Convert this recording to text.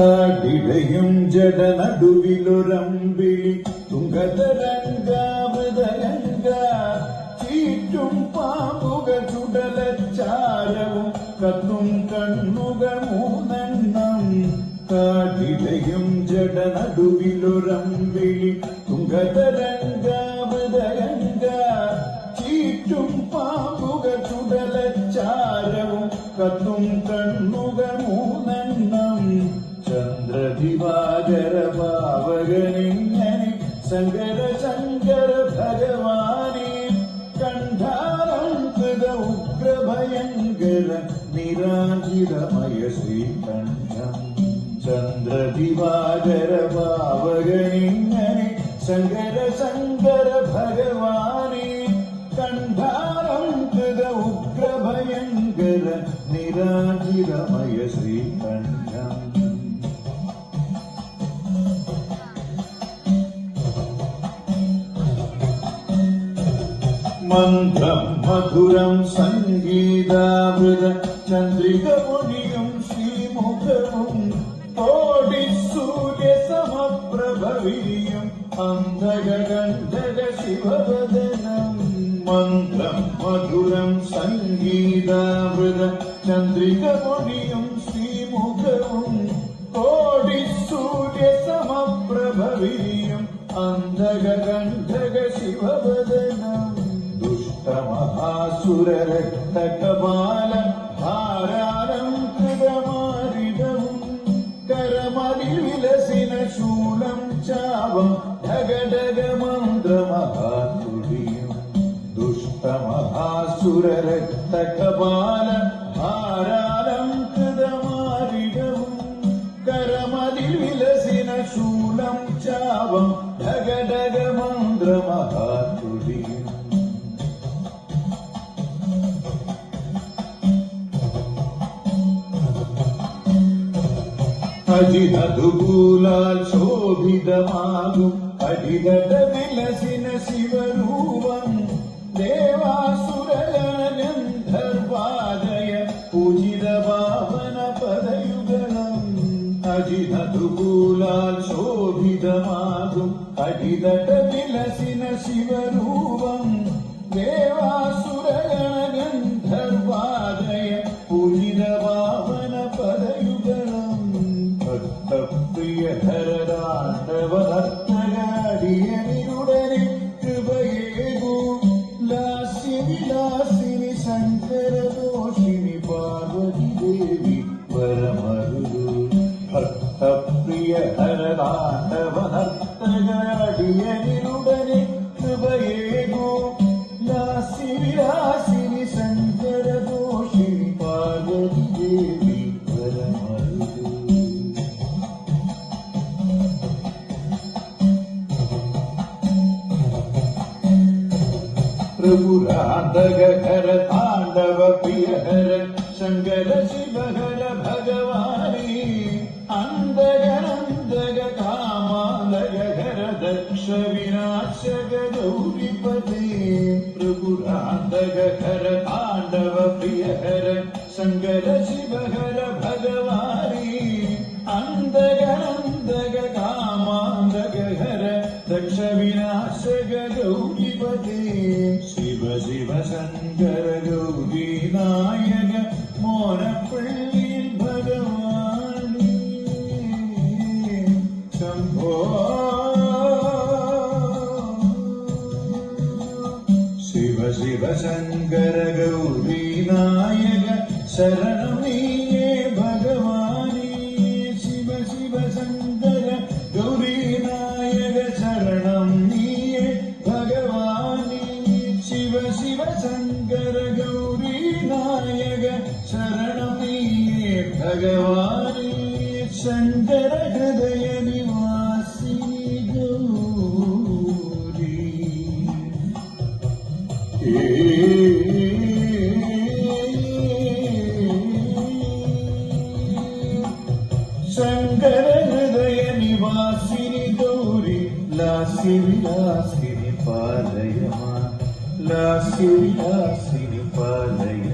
ഇടയും ജട നടുവിലൊരമ്പിളി തുങ്കതരംഗാമൃതരംഗ ചീറ്റും പാമ്പുക ചുടലച്ചാരവും കത്തും കണ്ണുകൾ മൂന്നെണ്ണം. കാടിടയും ജട നടുവിലൊരമ്പിളി ശങ്കര ശങ്കര ഭഗവാനെ കണ്ഠാരം കൃത ഉഗ്രഭയങ്കര നിരാജിതമയ ശ്രീകണ്ഠം. ചന്ദ്രദിവാകര പാവകനിങ്ങനെ ശങ്കര ശങ്കര ഭഗവാനെ കണ്ഠാരം കൃത ഉഗ്രഭയങ്കര നിരാജിതമയ ശ്രീകണ്ഠം. മന്ത്രം മധുരം സംഗീതാമൃത ചന്ദ്രിക പൊടിയും ശ്രീമുഖവും കോടി സൂര്യ സമപ്രഭവീയം അന്ധകണ്ഠക ശിവവദനം മന്ത്രം മധുരം സംഗീതാമൃത ചന്ദ്രിക പൊടിയും ശ്രീമുഖവും കോടി സൂര്യ സമപ്രഭവീയം അന്ധകണ്ഠക ശിവവദനം ദുഷ്ടമഹാസുരരക്തകപാല ധാരാളം കൃതമാരിതവും കരമതിൽ വിലസിന ശൂലം ചാവം ധഗഡഗ മന്ത്രമഹാതുടിയും ദുഷ്ടമഹാസുരരക്തകപാല ധാരാളം കൃതമാരിതവും കരമതിൽ വിലസിന ശൂലം ചാവം अजिधु गुला चोभिध मातु अडिद बिलसिन शिवरूपम् देवासुरन्धर्वादय पूजिरवावन पदयुजनम् अजिधुपुला चोभिध मातु अडिदट बिलसि न शिवरूपम् ഭക്തപ്രിയധരതാണ്ഡവനർത്തകാടിയനിരുടനെ കൃപയേകൂ. ലാസ്യവി ലാസിനി ശങ്കരദോഷിനി പാർവതി ദേവി താണ്ഡവ പ്രിയഹര ശങ്കര ശിവഹര ഭഗവാനേ ദക്ഷ വിനാശക ഗൗരിപതേ പ്രഭുരാന്തകര താണ്ഡവ പ്രിയഹര ശങ്കര ശിവഹര ഭഗവാനേ അന്തകനന്തക കാമാന്തകഹര ഗൗരിപതേ ശിവ ശിവ ശങ്കര ഗൗരി നായക മോനപ്പള്ളിയിൽ ശിവ ഗൗരീനായക ശങ്കര ഗൗരി ശരണം നീയേ ഭഗവാനേ. ശിവ ശിവ ശങ്കര ഗൗരി ശരണം നീയേ ഭഗവാനേ. ശിവ ശിവ ശങ്കര ഗൗരി നായക ശരണം ഭഗവാനേ. ശങ്കര ഹൃദയ ശങ്കര ഹൃദയ നിവാസിനി ഗൗരി ലാസ്യ വിലാസിനി പാലയമാ പാലയ